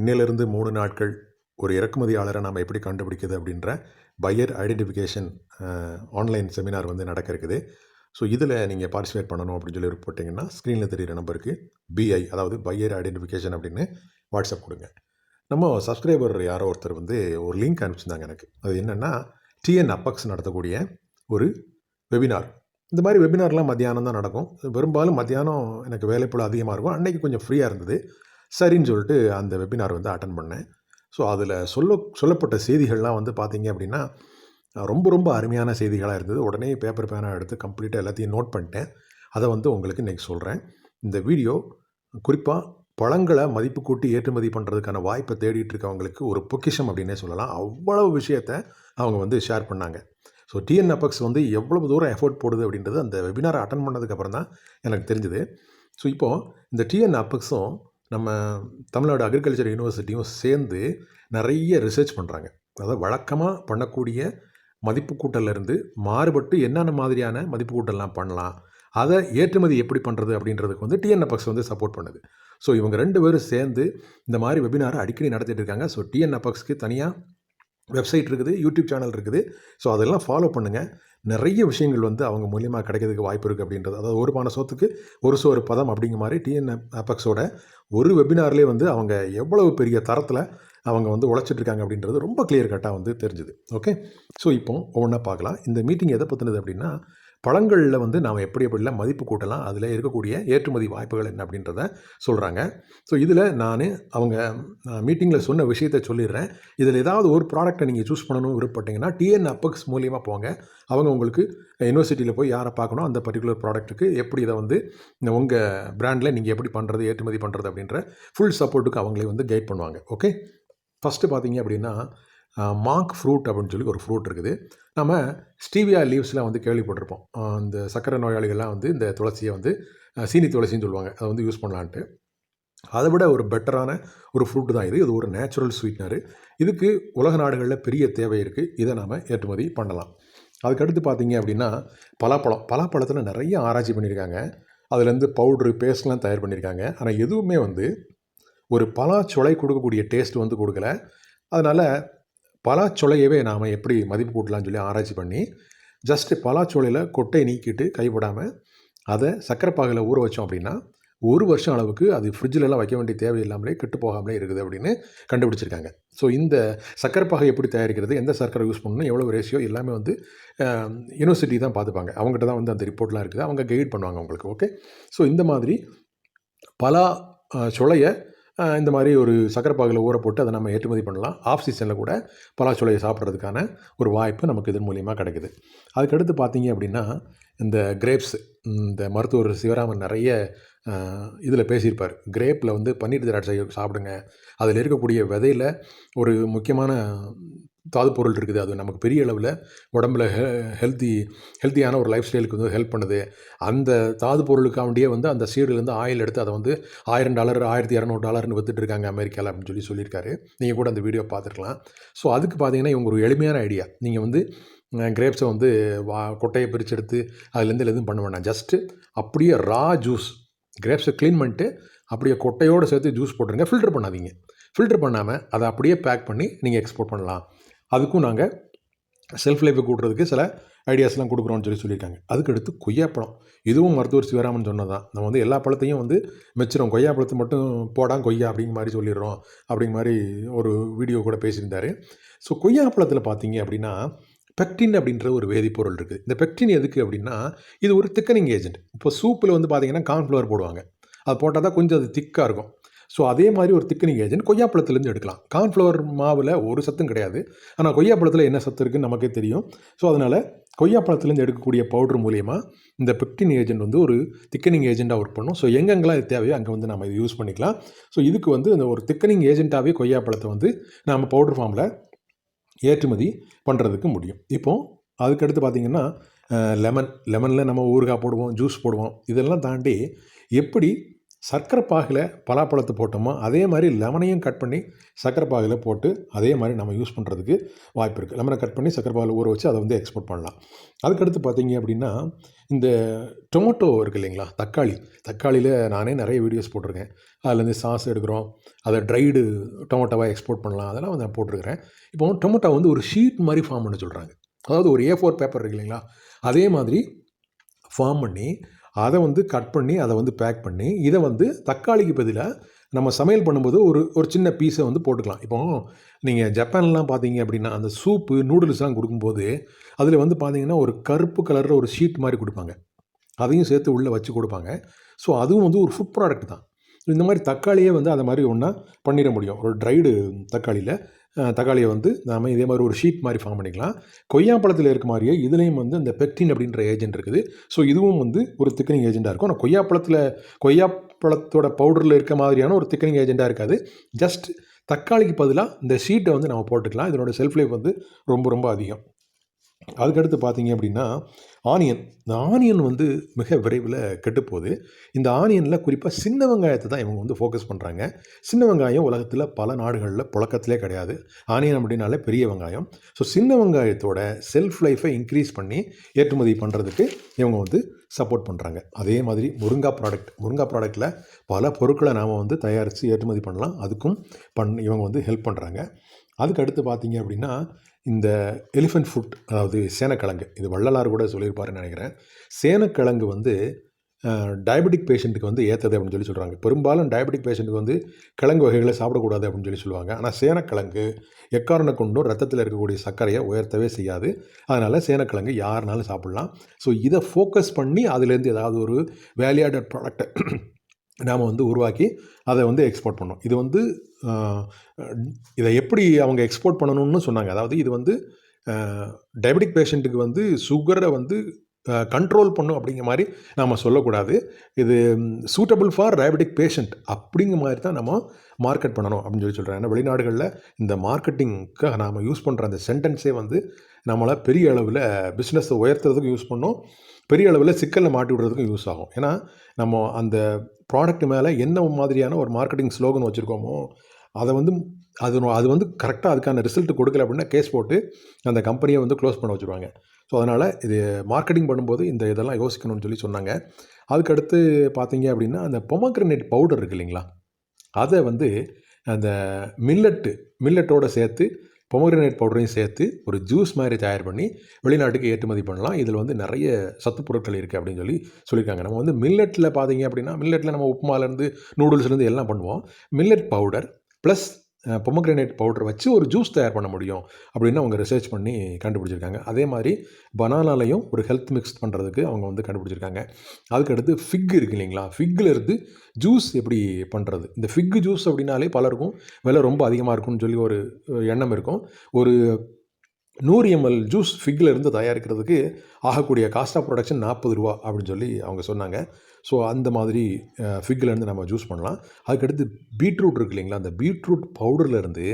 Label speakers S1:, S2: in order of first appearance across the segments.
S1: இன்னிலிருந்து மூணு நாட்கள் ஒரு இறக்குமதியாளரை நாம் எப்படி கண்டுபிடிக்கிறது அப்படின்ற பையர் ஐடென்டிஃபிகேஷன் ஆன்லைன் செமினார் வந்து நடக்க இருக்குது. ஸோ இதில் நீங்கள் பார்ட்டிசிபேட் பண்ணணும் அப்படின்னு சொல்லி போட்டிங்கன்னா ஸ்க்ரீனில் தெரிகிற நம்பருக்கு பிஐ அதாவது பையர் ஐடென்டிஃபிகேஷன் அப்படின்னு வாட்ஸ்அப் கொடுங்க. நம்ம சப்ஸ்கிரைபர் யாரோ ஒருத்தர் வந்து ஒரு லிங்க் அனுப்பிச்சிருந்தாங்க எனக்கு. அது என்னென்னா டிஎன் அப்பக்ஸ் நடத்தக்கூடிய ஒரு வெபினார் இந்த மாதிரி வெபினார்லாம் மத்தியானம் தான் நடக்கும். பெரும்பாலும் மத்தியானம் எனக்கு வேலைப்பளு அதிகமாக இருக்கும். அன்றைக்கி கொஞ்சம் ஃப்ரீயாக இருந்தது. சரின்னு சொல்லிட்டு அந்த வெபினார் வந்து அட்டன் பண்ணேன். ஸோ அதில் சொல்ல சொல்லப்பட்ட செய்திகள்லாம் வந்து பார்த்தீங்க அப்படின்னா ரொம்ப ரொம்ப அருமையான செய்திகளாக இருந்தது. உடனே பேப்பர் பேனா எடுத்து கம்ப்ளீட்டாக எல்லாத்தையும் நோட் பண்ணிட்டேன். அதை வந்து உங்களுக்கு இன்றைக்கி சொல்கிறேன் இந்த வீடியோ குறிப்பாக பழங்களை மதிப்பு கூட்டி ஏற்றுமதி பண்ணுறதுக்கான வாய்ப்பை தேடிட்டு இருக்கவங்களுக்கு ஒரு பொக்கிஷம் அப்படின்னே சொல்லலாம். அவ்வளவு விஷயத்த அவங்க வந்து ஷேர் பண்ணாங்க. ஸோ டிஎன் அப்பக்ஸ் வந்து எவ்வளவு தூரம் எஃபோர்ட் போடுது அப்படின்றது அந்த வெபினாரை அட்டன் பண்ணதுக்கப்புறம் தான் எனக்கு தெரிஞ்சுது. ஸோ இப்போது இந்த டிஎன் அப்பக்ஸும் நம்ம தமிழ்நாடு அக்ரிகல்ச்சர் யூனிவர்சிட்டியும் சேர்ந்து நிறைய ரிசர்ச் பண்ணுறாங்க அதாவது வழக்கமாக பண்ணக்கூடிய மதிப்பு கூட்டலேருந்து மாறுபட்டு என்னென்ன மாதிரியான மதிப்பு கூட்டலாம் பண்ணலாம் அதை ஏற்றுமதி எப்படி பண்ணுறது அப்படின்றதுக்கு வந்து டிஎன்எஃப்எக்ஸ் வந்து சப்போர்ட் பண்ணுது. ஸோ இவங்க ரெண்டு பேரும் சேர்ந்து இந்த மாதிரி வெபினாரை அடிக்கடி நடத்திட்டு இருக்காங்க. ஸோ டிஎன்எஃப்எக்ஸ்க்கு தனியாக வெப்சைட் இருக்குது யூடியூப் சேனல் இருக்குது. ஸோ அதெல்லாம் ஃபாலோ பண்ணுங்கள் நிறைய விஷயங்கள் வந்து அவங்க மூலியமாக கிடைக்கிறதுக்கு வாய்ப்பு இருக்குது அப்படின்றது. அதாவது ஒரு பான சோத்துக்கு ஒரு சோறு பதம் அப்படிங்கிற மாதிரி டிஎன் ஆப்பக்ஸோட ஒரு வெபினார்லேயே வந்து அவங்க எவ்வளவு பெரிய தரத்தில் அவங்க வந்து உழைச்சிட்ருக்காங்க அப்படின்றது ரொம்ப கிளியர் கட்டாக வந்து தெரிஞ்சுது. ஓகே ஸோ இப்போ ஒவ்வொன்றா பார்க்கலாம். இந்த மீட்டிங் எதை பற்றினது அப்படின்னா பழங்களில் வந்து நாம் எப்படி எப்படிலாம் மதிப்பு கூட்டலாம் அதில் இருக்கக்கூடிய ஏற்றுமதி வாய்ப்புகள் என்ன அப்படின்றத சொல்கிறாங்க ஸோ இதில் நான் அவங்க மீட்டிங்கில் சொன்ன விஷயத்தை சொல்லிடுறேன். இதில் ஏதாவது ஒரு ப்ராடக்ட்டை நீங்கள் சூஸ் பண்ணணும் விருப்பப்பட்டீங்கன்னா டிஎன் அப்பக்ஸ் மூலியமாக போங்க. அவங்க உங்களுக்கு யூனிவர்சிட்டியில் போய் யாரை பார்க்கணும் அந்த பர்டிகுலர் ப்ராடக்ட்டுக்கு எப்படி இதை வந்து உங்கள் பிராண்டில் நீங்கள் எப்படி பண்ணுறது ஏற்றுமதி பண்ணுறது அப்படின்ற ஃபுல் சப்போர்ட்டுக்கு அவங்களே வந்து கைட் பண்ணுவாங்க. ஓகே ஃபஸ்ட்டு பார்த்தீங்க அப்படின்னா மார்க் ஃப்ரூட் அப்படின்னு சொல்லி ஒரு ஃப்ரூட் இருக்குது. நம்ம ஸ்டீவியா லீவ்ஸ்லாம் வந்து கேள்விப்பட்டிருப்போம். இந்த சக்கரை நோயாளிகள்லாம் வந்து இந்த துளசியை வந்து சீனி துளசின்னு சொல்லுவாங்க. அதை வந்து யூஸ் பண்ணலான்ட்டு. அதை விட ஒரு பெட்டரான ஒரு ஃப்ரூட் தான் இது. இது ஒரு நேச்சுரல் ஸ்வீட்னர். இதுக்கு உலக நாடுகளில் பெரிய தேவை இருக்குது இதை நாம் ஏற்றுமதி பண்ணலாம். அதுக்கடுத்து பார்த்தீங்க அப்படின்னா பலாப்பழம். பலாப்பழத்தில் நிறைய ஆராய்ச்சி பண்ணியிருக்காங்க. அதுலேருந்து பவுட்ரு பேஸ்ட்லாம் தயார் பண்ணியிருக்காங்க. ஆனால் எதுவுமே வந்து ஒரு பலாச்சொலை கொடுக்கக்கூடிய டேஸ்ட் வந்து கொடுக்கல. அதனால் பலாச்சொலையவே நாம் எப்படி மதிப்பு கூட்டலாம்னு சொல்லி ஆராய்ச்சி பண்ணி ஜஸ்ட்டு பலாச்சோலையில் கொட்டை நீக்கிட்டு கைவிடாமல் அதை சக்கரைப்பாகில் ஊற வச்சோம் அப்படின்னா ஒரு வருஷம் அளவுக்கு அது ஃப்ரிட்ஜிலலாம் வைக்க வேண்டிய தேவையில்லாமலே கெட்டு போகாமலே இருக்குது அப்படின்னு கண்டுபிடிச்சிருக்காங்க. ஸோ இந்த சக்கரைப்பாகை எப்படி தயாரிக்கிறது எந்த சர்க்கரை யூஸ் பண்ணணும் எவ்வளோ ரேஷியோ எல்லாமே வந்து யூனிவர்சிட்டி தான் பார்த்துப்பாங்க. அவங்ககிட்ட தான் வந்து அந்த ரிப்போர்ட்லாம் இருக்குது. அவங்க கைட் பண்ணுவாங்க உங்களுக்கு ஓகே ஸோ இந்த மாதிரி பலா சொலையை இந்த மாதிரி ஒரு சக்கரைப்பாகில் ஊற போட்டு அதை நம்ம ஏற்றுமதி பண்ணலாம். ஆஃப் சீசனில் கூட பலாச்சோலையை சாப்பிட்றதுக்கான ஒரு வாய்ப்பு நமக்கு இதன் மூலியமாக கிடைக்குது. அதுக்கடுத்து பார்த்தீங்க அப்படின்னா இந்த கிரேப்ஸ் இந்த மருத்துவர் சிவராமன் நிறைய இதில் பேசியிருப்பார். கிரேப்பில் வந்து பன்னீர் திராட்சை சாப்பிடுங்க. அதில் இருக்கக்கூடிய விதையில் ஒரு முக்கியமான தாது பொருள் இருக்குது. அது நமக்கு பெரிய அளவில் உடம்புல ஹெ ஹெல்த்தி ஹெல்த்தியான ஒரு லைஃப் ஸ்டைலுக்கு வந்து ஹெல்ப் பண்ணுது. அந்த தாது பொருளுக்காண்டியே வந்து அந்த சீடுலேருந்து ஆயில் எடுத்து அதை வந்து ஆயிரம் டாலர் ஆயிரத்தி இரநூறு டாலர்னு வித்துட்டு இருக்காங்க அமெரிக்காவில் அப்படின்னு சொல்லி சொல்லியிருக்காரு. நீங்கள் கூட அந்த வீடியோ பார்த்துருக்கலாம். ஸோ அதுக்கு பார்த்தீங்கன்னா இவங்க ஒரு எளிமையான ஐடியா. நீங்கள் வந்து கிரேப்ஸை வந்து வா கொட்டையை பிரித்து எடுத்து அதுலேருந்து எதுவும் பண்ண வேண்டாம் ஜஸ்ட்டு அப்படியே ரா ஜூஸ் கிரேப்ஸை க்ளீன் பண்ணிட்டு அப்படியே கொட்டையோடு சேர்த்து ஜூஸ் போட்டுருங்க. ஃபில்டர் பண்ணாதீங்க. ஃபில்டர் பண்ணாமல் அதை அப்படியே பேக் பண்ணி நீங்கள் எக்ஸ்போர்ட் பண்ணலாம். அதுக்கும் நாங்கள் செல்ஃப் லைஃபை கூட்டுறதுக்கு சில ஐடியாஸ்லாம் கொடுக்குறோம்னு சொல்லி சொல்லியிருக்காங்க. அதுக்கடுத்து கொய்யாப்பழம். இதுவும் மருத்துவர் சிவராமன் சொன்னது தான் நம்ம வந்து எல்லா பழத்தையும் வந்து மெச்சிடும் கொய்யாப்பழத்தை மட்டும் போடாம் கொய்யா அப்படிங்கிற மாதிரி சொல்லிடுறோம். அப்படிங்கிற மாதிரி ஒரு வீடியோ கூட பேசியிருந்தார். ஸோ கொய்யாப்பழத்தில் பார்த்தீங்க அப்படின்னா பெக்டின் அப்படின்ற ஒரு வேதிப்பொருள் இருக்குது இந்த பெக்டின் எதுக்கு அப்படின்னா இது ஒரு திக்கனிங் ஏஜென்ட் இப்போ சூப்பில் வந்து பார்த்தீங்கன்னா கார்ன்ஃப்ளவர் போடுவாங்க. அது போட்டால் தான் கொஞ்சம் அது திக்காக இருக்கும். ஸோ அதே மாதிரி ஒரு திக்கனிங் ஏஜென்ட் கொய்யாப்பழத்துலேருந்து எடுக்கலாம். கார்ன்ஃப்ளவர் மாவில் ஒரு சத்தும் கிடையாது. ஆனால் கொய்யாப்பழத்தில் என்ன சத்து இருக்குன்னு நமக்கே தெரியும். ஸோ அதனால் கொய்யாப்பழத்துலேருந்து எடுக்கக்கூடிய பவுடர் மூலியமாக இந்த பெப்டின் ஏஜென்ட் வந்து ஒரு திக்கனிங் ஏஜென்ட்டாக ஒர்க் பண்ணும். ஸோ எங்கெங்கெல்லாம் இது தேவையோ அங்கே வந்து நம்ம இது யூஸ் பண்ணிக்கலாம். ஸோ இதுக்கு வந்து இந்த ஒரு திக்கனிங் ஏஜென்ட்டாகவே கொய்யாப்பழத்தை வந்து நம்ம பவுடர் ஃபார்மில் ஏற்றுமதி பண்ணுறதுக்கு முடியும். இப்போது அதுக்கடுத்து பார்த்திங்கன்னா லெமன் லெமனில் நம்ம ஊறுகாய் போடுவோம் ஜூஸ் போடுவோம். இதெல்லாம் தாண்டி எப்படி சர்க்கரை பாகில் பலாப்பழத்தை போட்டோமா அதே மாதிரி லெமனையும் கட் பண்ணி சர்க்கரை பாகில் போட்டு அதே மாதிரி நம்ம யூஸ் பண்ணுறதுக்கு வாய்ப்பு இருக்குது லெமனை கட் பண்ணி சர்க்கரை பாகில் ஊற வச்சு அதை வந்து எக்ஸ்போர்ட் பண்ணலாம். அதுக்கடுத்து பார்த்தீங்க அப்படின்னா இந்த டொமேட்டோ இருக்குது இல்லைங்களா தக்காளி. தக்காளியில் நானே நிறைய வீடியோஸ் போட்டிருக்கேன். அதுலேருந்து சாஸ் எடுக்கிறோம். அதை ட்ரைடு டொமேட்டோவாக எக்ஸ்போர்ட் பண்ணலாம். அதெல்லாம் வந்து நான் போட்டிருக்கிறேன். இப்போ டொமேட்டோ வந்து ஒரு ஷீட் மாதிரி ஃபார்ம் பண்ண சொல்கிறாங்க அதாவது ஒரு ஏ ஃபோர் பேப்பர் இருக்கு இல்லைங்களா அதே மாதிரி ஃபார்ம் பண்ணி அதை வந்து கட் பண்ணி அதை வந்து பேக் பண்ணி இதை வந்து தக்காளிக்கு பதிலாக நம்ம சமையல் பண்ணும்போது ஒரு ஒரு சின்ன பீஸை வந்து போட்டுக்கலாம். இப்போ நீங்கள் ஜப்பான்லாம் பார்த்தீங்க அப்படின்னா அந்த சூப்பு நூடுல்ஸ்லாம் கொடுக்கும்போது அதில் வந்து பார்த்தீங்கன்னா ஒரு கருப்பு கலரில் ஒரு ஷீட் மாதிரி கொடுப்பாங்க. அதையும் சேர்த்து உள்ளே வச்சு கொடுப்பாங்க. ஸோ அதுவும் வந்து ஒரு ஃபுட் ப்ராடக்ட் தான். இந்த மாதிரி தக்காளியே வந்து அதை மாதிரி ஒன்றா பண்ணிட முடியும். ஒரு ட்ரைடு தக்காளியில். தக்காளியை வந்து நாம் இதே மாதிரி ஒரு ஷீட் மாதிரி ஃபார்ம் பண்ணிக்கலாம். கொய்யாப்பழத்தில் இருக்க மாதிரியே இதுலேயும் வந்து இந்த பெக்டின் அப்படின்ற ஏஜென்ட் இருக்குது. ஸோ இதுவும் வந்து ஒரு திக்கனிங் ஏஜென்ட்டாக இருக்கும். ஆனால் கொய்யாப்பழத்தில் கொய்யாப்பழத்தோட பவுடரில் இருக்க மாதிரியான ஒரு திக்கனிங் ஏஜென்ட்டாக இருக்காது. ஜஸ்ட் தக்காளிக்கு பதிலாக இந்த ஷீட்டை வந்து நம்ம போட்டுக்கலாம். இதனோட செல்ஃப் லைஃப் வந்து ரொம்ப ரொம்ப அதிகம். அதுக்கடுத்து பார்த்தீங்க அப்படின்னா ஆனியன். இந்த ஆனியன் வந்து மிக விரைவில் கெட்டுப்போகுது. இந்த ஆனியனில் குறிப்பாக சின்ன வெங்காயத்தை தான் இவங்க வந்து ஃபோக்கஸ் பண்ணுறாங்க சின்ன வெங்காயம் உலகத்தில் பல நாடுகளில் புழக்கத்திலே கிடையாது. ஆனியன் அப்படின்னாலே பெரிய வெங்காயம். ஸோ சின்ன வெங்காயத்தோட செல்ஃப் லைஃப்பை இன்க்ரீஸ் பண்ணி ஏற்றுமதி பண்ணுறதுக்கு இவங்க வந்து சப்போர்ட் பண்ணுறாங்க அதே மாதிரி முருங்கா ப்ராடக்ட் முருங்கா ப்ராடக்ட்டில் பல பொருட்களை நாம் வந்து தயாரித்து ஏற்றுமதி பண்ணலாம். அதுக்கும் பண் இவங்க வந்து ஹெல்ப் பண்ணுறாங்க அதுக்கு அடுத்து பார்த்தீங்க அப்படின்னா இந்த எலிஃபென்ட் ஃபுட் அதாவது சேனக்கிழங்கு இது வள்ளலார் கூட சொல்லியிருப்பாருன்னு நினைக்கிறேன். சேனக்கிழங்கு வந்து டயபெட்டிக் பேஷண்ட்டுக்கு வந்து ஏற்றது அப்படின்னு சொல்லி சொல்கிறாங்க பெரும்பாலும் டயபெட்டிக் பேஷண்ட்டுக்கு வந்து கிழங்கு வகைகளை சாப்பிடக்கூடாது அப்படின்னு சொல்லி சொல்லுவாங்க. ஆனால் சேனக்கிழங்கு எக்காரண கொண்டும் ரத்தத்தில் இருக்கக்கூடிய சர்க்கரையை உயர்த்தவே செய்யாது. அதனால் சேனக்கிழங்கு யாருனாலும் சாப்பிட்லாம். ஸோ இதை ஃபோக்கஸ் பண்ணி அதுலேருந்து ஏதாவது ஒரு வேல்யூடட் ப்ராடக்டை நாம் வந்து உருவாக்கி அதை வந்து எக்ஸ்போர்ட் பண்ணோம் இது வந்து இதை எப்படி அவங்க எக்ஸ்போர்ட் பண்ணணும்னு சொன்னாங்க. அதாவது இது வந்து டயபெட்டிக் பேஷண்ட்டுக்கு வந்து சுகரை வந்து கண்ட்ரோல் பண்ணும் அப்படிங்கிற மாதிரி நாம் சொல்லக்கூடாது. இது சூட்டபிள் ஃபார் டயபெட்டிக் பேஷண்ட் அப்படிங்கிற மாதிரி தான் நம்ம மார்க்கெட் பண்ணணும் அப்படின்னு சொல்லி சொல்கிறேன் ஏன்னா வெளிநாடுகளில் இந்த மார்க்கெட்டிங்க்காக நாம் யூஸ் பண்ணுற அந்த சென்டென்ஸே வந்து நம்மளை பெரிய அளவில் பிஸ்னஸை உயர்த்துறதுக்கும் யூஸ் பண்ணோம். பெரிய அளவில் சிக்கலில் மாட்டி விடுறதுக்கும் யூஸ் ஆகும். ஏன்னா நம்ம அந்த ப்ராடக்ட் மேலே என்ன மாதிரியான ஒரு மார்க்கெட்டிங் ஸ்லோகன் வச்சுருக்கோமோ அதை வந்து அது அது வந்து கரெக்டாக அதுக்கான ரிசல்ட் கொடுக்கல அப்படின்னா கேஸ் போட்டு அந்த கம்பெனியை வந்து க்ளோஸ் பண்ண வச்சுருவாங்க. ஸோ அதனால் இது மார்க்கெட்டிங் பண்ணும்போது இந்த இதெல்லாம் யோசிக்கணும்னு சொல்லி சொன்னாங்க. அதுக்கடுத்து பார்த்தீங்க அப்படின்னா அந்த பொமக்ரனேட் பவுடர் இருக்கு இல்லைங்களா? அதை வந்து அந்த மில்லட்டு மில்லட்டோடு சேர்த்து பொமக்ரனேட் பவுடரையும் சேர்த்து ஒரு ஜூஸ் மாதிரி தயார் பண்ணி வெளிநாட்டுக்கு ஏற்றுமதி பண்ணலாம். இதில் வந்து நிறைய சத்து பொருட்கள் இருக்குது அப்படின்னு சொல்லி சொல்லியிருக்காங்க. நம்ம வந்து மில்லட்டில் பார்த்தீங்க அப்படின்னா மில்லட்டில் நம்ம உப்புமாலேருந்து நூடுல்ஸ்லேருந்து எல்லாம் பண்ணுவோம். Millet powder plus pomegranate powder வச்சு ஒரு ஜூஸ் தயார் பண்ண முடியும் அப்படின்னு அவங்க ரிசர்ச் பண்ணி கண்டுபிடிச்சிருக்காங்க. அதே மாதிரி பனானாலையும் ஒரு ஹெல்த் மிக்ஸ் பண்ணுறதுக்கு அவங்க வந்து கண்டுபிடிச்சிருக்காங்க. அதுக்கடுத்து ஃபிக் இருக்கு இல்லைங்களா? ஃபிக்கில் இருந்து ஜூஸ் எப்படி பண்ணுறது இந்த ஃபிக் ஜூஸ் அப்படின்னாலே பலருக்கும் விலை ரொம்ப அதிகமாக இருக்கும்னு சொல்லி ஒரு எண்ணம் இருக்கும். ஒரு நூறு எம்எல் ஜூஸ் ஃபிக்கில் இருந்து தயாரிக்கிறதுக்கு ஆகக்கூடிய காஸ்ட் ஆஃப் ப்ரொடக்ஷன் நாற்பது ரூபா அப்படின்னு சொல்லி அவங்க சொன்னாங்க. ஸோ அந்த மாதிரி ஃபிக்கில் இருந்து நம்ம ஜூஸ் பண்ணலாம். அதுக்கடுத்து பீட்ரூட் இருக்கு இல்லைங்களா? அந்த பீட்ரூட் பவுடர்லேருந்து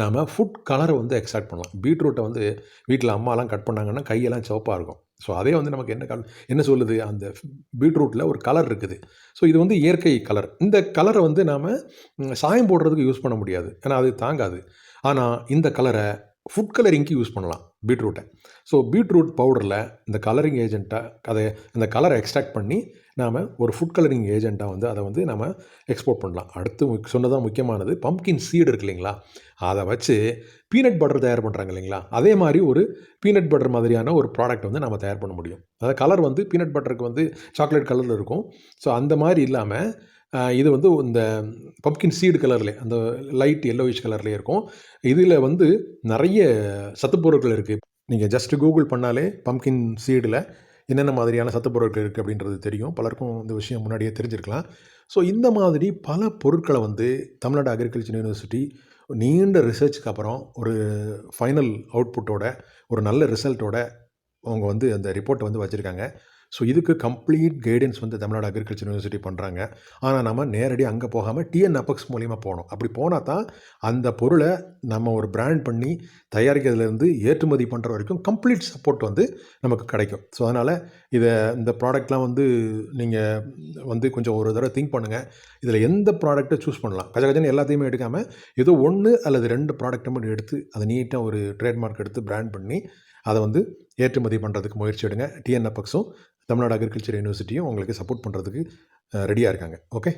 S1: நாம் ஃபுட் கலரை வந்து எக்ஸ்ட்ராக்ட் பண்ணலாம். பீட்ரூட்டை வந்து வீட்டில் அம்மாலாம் கட் பண்ணாங்கன்னா கையெல்லாம் சிவப்பாக இருக்கும். ஸோ அதே வந்து நமக்கு என்ன கல் என்ன சொல்லுது? அந்த பீட்ரூட்டில் ஒரு கலர் இருக்குது. ஸோ இது வந்து இயற்கை கலர் இந்த கலரை வந்து நாம் சாயம் போடுறதுக்கு யூஸ் பண்ண முடியாது. ஏன்னா அது தாங்காது. ஆனால் இந்த கலரை ஃபுட் கலரிங்க்கு யூஸ் பண்ணலாம் பீட்ரூட்டை ஸோ பீட்ரூட் பவுடரில் இந்த கலரிங் ஏஜெண்ட்டாக அதை அந்த கலரை எக்ஸ்ட்ராக்ட் பண்ணி நாம் ஒரு ஃபுட் கலரிங் ஏஜெண்ட்டாக வந்து அதை வந்து நம்ம எக்ஸ்போர்ட் பண்ணலாம். அடுத்து முக்- சொன்னதான் முக்கியமானது பம்ப்கின் சீடு இருக்கு இல்லைங்களா? அதை வச்சு பீனட் பட்டர் தயார் பண்ணுறாங்க இல்லைங்களா? அதே மாதிரி ஒரு பீனட் பட்டர் மாதிரியான ஒரு ப்ராடக்ட் வந்து நம்ம தயார் பண்ண முடியும். அதாவது கலர் வந்து பீனட் பட்டருக்கு வந்து சாக்லேட் கலரில் இருக்கும். ஸோ அந்த மாதிரி இல்லாமல் இது வந்து இந்த பம்ப்கின் சீடு கலர்லேயே அந்த லைட் எல்லோயிஷ் கலர்லேயே இருக்கும். இதில் வந்து நிறைய சத்துப்பொருட்கள் இருக்குது நீங்கள் ஜஸ்ட்டு கூகுள் பண்ணாலே பம்ப்கின் சீடில் என்னென்ன மாதிரியான சத்துப்பொருட்கள் இருக்குது அப்படின்றது தெரியும். பலருக்கும் இந்த விஷயம் முன்னாடியே தெரிஞ்சிருக்கலாம். ஸோ இந்த மாதிரி பல பொருட்களை வந்து தமிழ்நாடு அக்ரிகல்ச்சர் யூனிவர்சிட்டி நீண்ட ரிசர்ச்சுக்கு அப்புறம் ஒரு ஃபைனல் அவுட்புட்டோட ஒரு நல்ல ரிசல்ட்டோட அவங்க வந்து அந்த ரிப்போர்ட்டை வந்து வச்சுருக்காங்க. ஸோ இதுக்கு கம்ப்ளீட் கைடன்ஸ் வந்து தமிழ்நாடு அக்ரிகல்ச்சர் யூனிவர்சிட்டி பண்ணுறாங்க ஆனால் நம்ம நேரடியாக அங்கே போகாமல் டிஎன் அப்பக்ஸ் மூலிமா போகணும். அப்படி போனால் தான் அந்த பொருளை நம்ம ஒரு பிராண்ட் பண்ணி தயாரிக்கிறதுலேருந்து ஏற்றுமதி பண்ணுற வரைக்கும் கம்ப்ளீட் சப்போர்ட் வந்து நமக்கு கிடைக்கும். ஸோ அதனால் இதை இந்த ப்ராடக்ட்லாம் வந்து நீங்கள் வந்து கொஞ்சம் ஒரு தடவை திங்க் பண்ணுங்கள் இதில் எந்த ப்ராடக்ட்டை சூஸ் பண்ணலாம்? கஜ கஜன்னு எல்லாத்தையுமே எடுக்காமல் ஏதோ ஒன்று அல்லது ரெண்டு ப்ராடக்ட்டை மட்டும் எடுத்து அதை நீட்டாக ஒரு ட்ரேட்மார்க் எடுத்து பிராண்ட் பண்ணி அதை வந்து ஏற்றுமதி பண்ணுறதுக்கு முயற்சி எடுங்க. டிஎன்அபக்ஸும் தமிழ்நாடு அக்ரிகல்ச்சர் யூனிவர்சிட்டியும் உங்களுக்கு சப்போர்ட் பண்ணுறதுக்கு ரெடியாக இருக்காங்க. ஓகே